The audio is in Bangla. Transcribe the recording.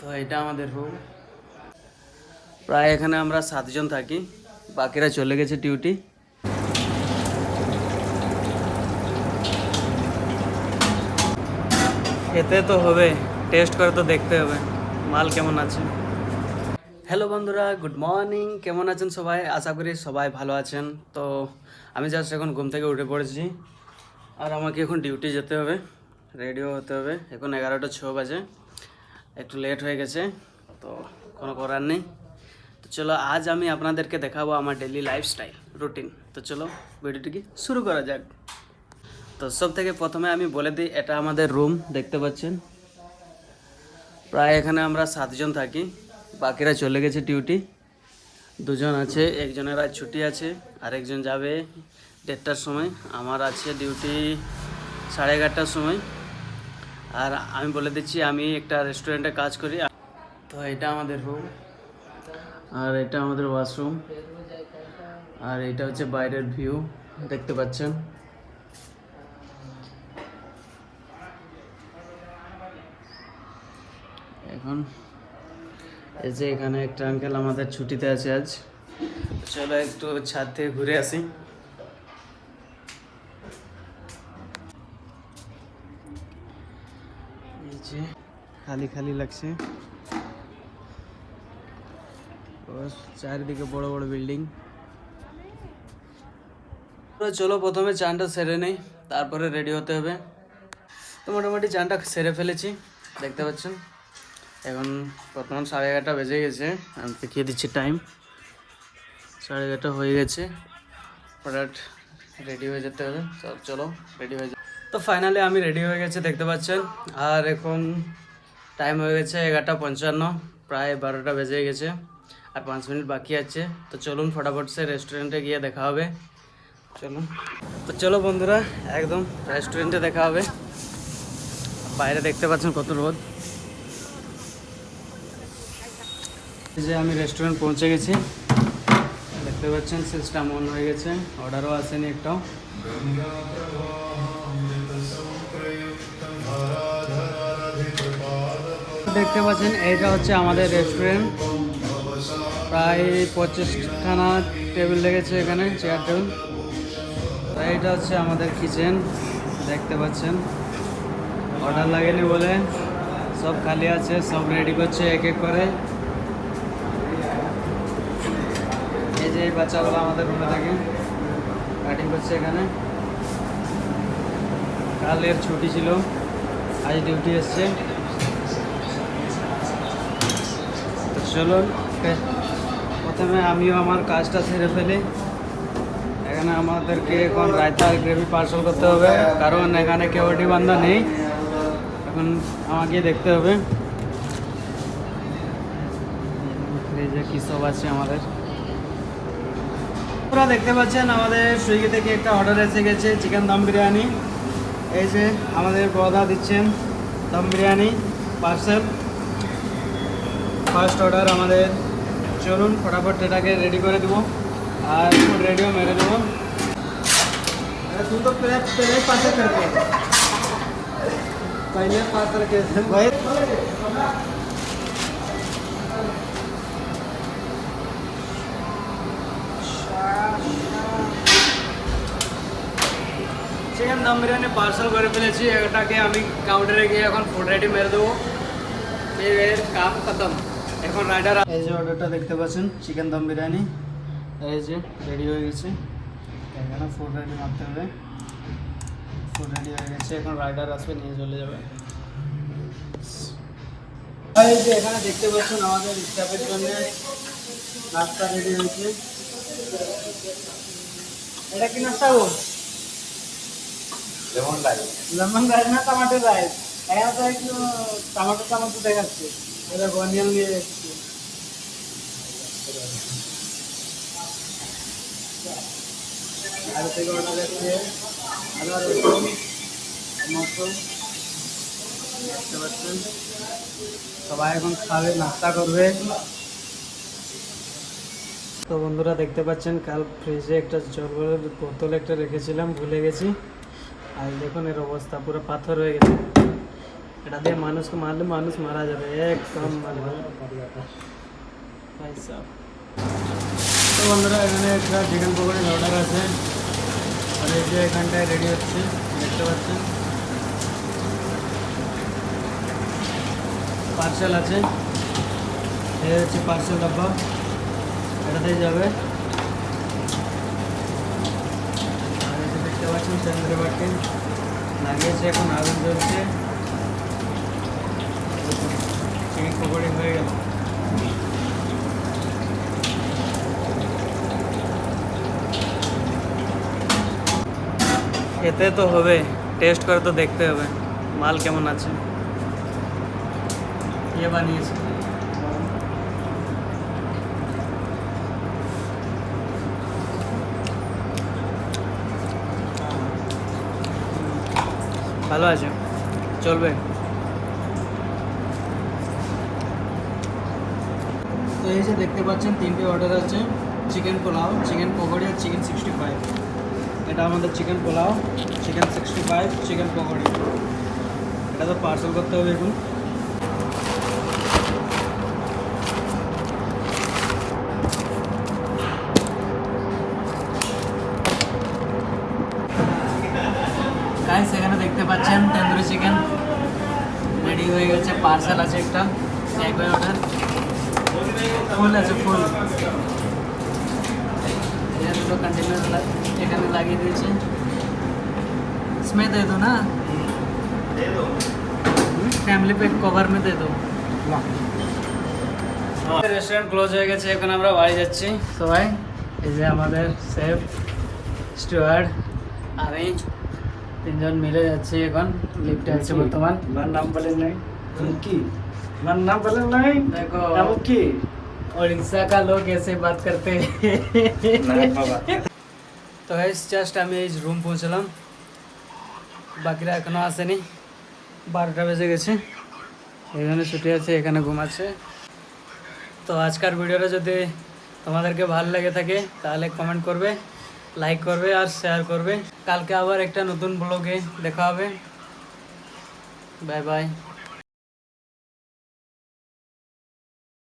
তো এটা আমাদের রুম প্রায় এখানে আমরা সাতজন থাকি। বাকিরা চলে গেছে ডিউটি খেতে তো হবে টেস্ট করে তো দেখতে হবে। মাল কেমন আছে? হ্যালো বন্ধুরা গুড মর্নিং কেমন আছেন সবাই? আশা করি সবাই ভালো আছেন। তো আমি জাস্ট এখন ঘুম থেকে উঠে পড়েছি। আর আমাকে এখন ডিউটি যেতে হবে। রেডিও হতে হবে। এখন এগারোটা ছ বাজে। একটু লেট হয়ে গেছে, তো কোনো করার নেই। তো চলো, আজ আমি আপনাদেরকে দেখাবো আমার ডেলি লাইফস্টাইল রুটিন তো চলো ভিডিওটিকে শুরু করা যাক। তো সব থেকে প্রথমে আমি বলে দিই, এটা আমাদের রুম দেখতে পাচ্ছেন? প্রায় এখানে আমরা সাতজন থাকি, বাকিরা চলে গেছে ডিউটি দুজন আছে, একজনের আজ ছুটি আছে আর একজন যাবে দেড়টার সময়। আমার আছে ডিউটি সাড়ে এগারোটার সময়। আর আমি বলে দিচ্ছি, আমি একটা রেস্টুরেন্টে কাজ করি। তো এটা আমাদের রুম আর এটা আমাদের ওয়াশরুম আর এটা হচ্ছে বাইরের ভিউ দেখতে পাচ্ছেন। এখন এই যে এখানে একটা আঙ্কেল আমাদের ছুটিতে আছে আজ। চলো একটু ছাদ থেকে ঘুরে আসি। যে খালি খালি লাগছে। চারিদিকে বড় বড় বিল্ডিং। চলো প্রথমে চানটা সেরে নেই, তারপরে রেডি হতে হবে। তো মোটামুটি চানটা সেরে ফেলেছি, দেখতে পাচ্ছেন। এখন বর্তমান সাড়ে এগারোটা বেজে গেছে, আমি দেখিয়ে দিচ্ছি টাইম সাড়ে এগারোটা হয়ে গেছে প্রোডাক্ট রেডি হয়ে যেতে হবে। চলো রেডি হয়ে তো ফাইনালি আমি রেডি হয়ে গেছে, দেখতে পাচ্ছেন। আর এখন টাইম হয়ে গেছে এগারোটা পঞ্চান্ন, প্রায় বারোটা বেজে গেছে আর পাঁচ মিনিট বাকি আছে। তো চলুন ফটাফট সে রেস্টুরেন্টে গিয়ে দেখা হবে। চলুন। তো চলো বন্ধুরা, একদম রেস্টুরেন্টে দেখা হবে। বাইরে দেখতে পাচ্ছেন কত রোদ। যে আমি রেস্টুরেন্ট পৌঁছে গেছি। দেখতে পাচ্ছেন সিস্টেম অন হয়ে গেছে অর্ডারও আসেনি একটাও। দেখতে পাচ্ছেন, এইটা হচ্ছে আমাদের রেস্টুরেন্ট প্রায় পঁচিশখানা টেবিল লেগেছে এখানে চেয়ার টেবিল এইটা হচ্ছে আমাদের কিচেন দেখতে পাচ্ছেন। অর্ডার লাগেনি বলে, সব খালি আছে, সব রেডি করছে এক এক করে। এই যে বাচ্চাগুলো আমাদের রুমে থাকে কাটিং করছে এখানে। কালের ছুটি ছিল, আজ ডিউটি এসছে। চলুন প্রথমে আমিও আমার কাজটা সেরে ফেলি। এখানে আমাদেরকে এখন রায়তা গ্রেভি পার্সেল করতে হবে, কারণ এখানে কেউটি বান্ধা নেই। এখন আমাকে দেখতে হবে। ফ্রিজে কী সব আছে আমাদের। আপনারা দেখতে পাচ্ছেন আমাদের সুইগি থেকে একটা অর্ডার এসে গেছে, চিকেন দম বিরিয়ানি। এই যে আমাদের বদা দিচ্ছেন dum biryani parcel. First order আমাদের চলুন ফটাফট এটাকে রেডি করে দেবো আর রেডিও মেরে দেবো তুই তো पहले पहले पार्सल करते हैं पहले पार्सल के भाई চিকেন দম বিরিয়ানি পার্সেল করে ফেলেছি এটাকে আমি কাউন্টারে গিয়ে এখন ফুড রেডি মেরে দেবো এর কাম খতম এখন রাইডার এই যে অর্ডারটা দেখতে পাচ্ছেন চিকেন দম বিরিয়ানি। এই যে রেডি হয়ে গেছে। এখানে ফুড রেডি মারতে হবে। ফুড রেডি হয়ে গেছে এখন রাইডার আসবে নিয়ে চলে যাবে। এই যে এখানে দেখতে পাচ্ছেন আমাদের স্টাফের জন্য নাস্তা রেডি হয়েছে। এটা কি নাস্তা গো লেমন রাইস লেমন রাইস না টমেটো রাইস এখানে তো একটু টমেটো টমেটো দেখাচ্ছে। রসুন মশরুম দেখতে পাচ্ছেন? সবাই এখন খাবে, নাস্তা করবে। তো বন্ধুরা দেখতে পাচ্ছেন, কাল ফ্রিজে একটা জলের বোতল একটা রেখেছিলাম, ভুলে গেছি। আর দেখুন, এর অবস্থা, পুরো পাথর হয়ে গেছে। এটা দিয়ে মানুষকে মারলে মানুষ মারা যাবে একদম মারবে ভাই সাব। তো বন্ধুরা এখানে একটা চিকেন পকোড়ির অর্ডার আছে আর এই যে এখানটায় রেডি হচ্ছে দেখতে পাচ্ছেন পার্সেল আছে এই হচ্ছে পার্সেল ডাব্বা এটাতেই যাবে আর এই যে দেখতে পাচ্ছেন সেন্দ্রে বাটি লাগিয়েছে এখন আগুন জ্বলছে হয়ে গেল। খেতে তো হবে টেস্ট করে তো দেখতে হবে। মাল কেমন আছে? কে বানিয়েছে? ভালো আছে? চলবে? এই যে দেখতে পাচ্ছেন, তিনটে অর্ডার আছে চিকেন পোলাও চিকেন পকোড়ি আর চিকেন সিক্সটি ফাইভ এটা আমাদের chicken pulao chicken sixty five chicken pakori. এটা তো পার্সেল করতে হবে এখন। গাইস সেখানে দেখতে পাচ্ছেন, তন্দুরি চিকেন রেডি হয়ে গেছে পার্সেল আছে একটা। এক বাই অর্ডার ফুল আছে ফুল ये দুটো कंटेनर এখানে লাগিয়ে দিয়েছে इसमें दे दो ना ফ্যামিলি প্যাক কভার में दे दो রেস্টুরেন্ট ক্লোজ হয়ে গেছে এখন আমরা বাড়ি যাচ্ছি সবাই এই যে আমাদের সেফ স্টুয়ার্ড আমি তিনজন মিলে যাচ্ছি এখন লিফটে আছে বর্তমান আমার নাম বলেন নাই কি আমার নাম বলেন নাই দেখো নাম কি উড়িষ্যা কা লোক এসে বাত করতে তো গাইস জাস্ট আমি এই রুম পৌঁছলাম বাকিরা এখনও আসেনি বারোটা বেজে গেছে এখানে ছুটি আছে এখানে ঘুমাচ্ছে তো আজকার ভিডিওটা যদি তোমাদেরকে ভালো লেগে থাকে তাহলে কমেন্ট করবে লাইক করবে আর শেয়ার করবে কালকে আবার একটা নতুন ব্লগে দেখা হবে বাই বাই